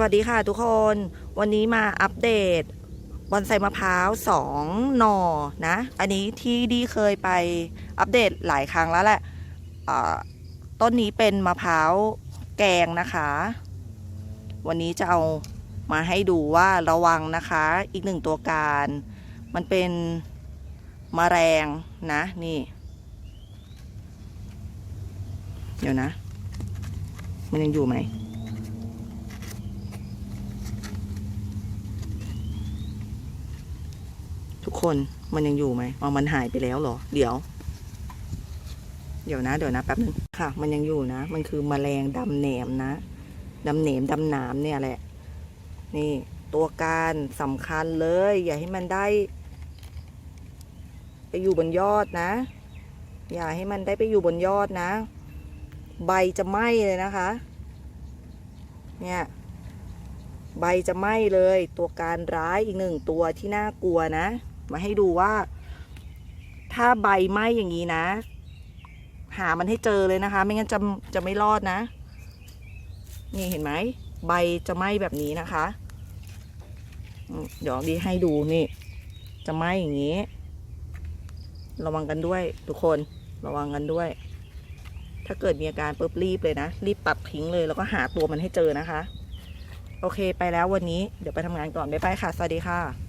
วัสดีค่ะทุกคนวันนี้มาอัปเดตบอนไซมะพร้าวสองหน่อนะ อันนี้ที่ดีเคยไปอัปเดตหลายครั้งแล้วแหละต้นนี้เป็นมะพร้าวแกงนะคะ วันนี้จะเอามาให้ดูว่าระวังนะคะ อีกหนึ่งตัวการ มันเป็นมแมลงนะนี่ เดี๋ยวนะ มันยังอยู่ไหม ทุกคนมันยังอยู่ไหมอ๋อมันหายไปแล้วเหรอ เดี๋ยว เดี๋ยวนะ เดี๋ยวนะแป๊บนึงค่ะ มันยังอยู่นะ มันคือมแมลงดำแหนมนะดำแหนมดำหนามเนี่ยแหละ นี่ตัวการสำคัญเลย อย่าให้มันได้ ไปอยู่บนยอดนะ อย่าให้มันได้ไปอยู่บนยอดนะ ใบจะไหม้เลยนะคะ เนี่ยใบจะไหม้เลย ตัวการร้ายอีกหนึ่งตัวที่น่ากลัวนะ มาให้ดูว่า ถ้าใบไหม้อย่างนี้นะ หามันให้เจอเลยนะคะ ไม่งั้นจะจะไม่รอดนะ นี่เห็นไหมใบจะไหม้แบบนี้นะคะเดี๋ยวดีให้ดูนี่ จะไหม้อย่างนี้ ระวังกันด้วย ทุกคนระวังกันด้วย ถ้าเกิดมีอาการปุ๊บรีบเลยนะ รีบตัดทิ้งเลย แล้วก็หาตัวมันให้เจอนะคะ โอเคไปแล้ววันนี้เดี๋ยวไปทำงานก่อน บ๊ายบายค่ะ สวัสดีค่ะ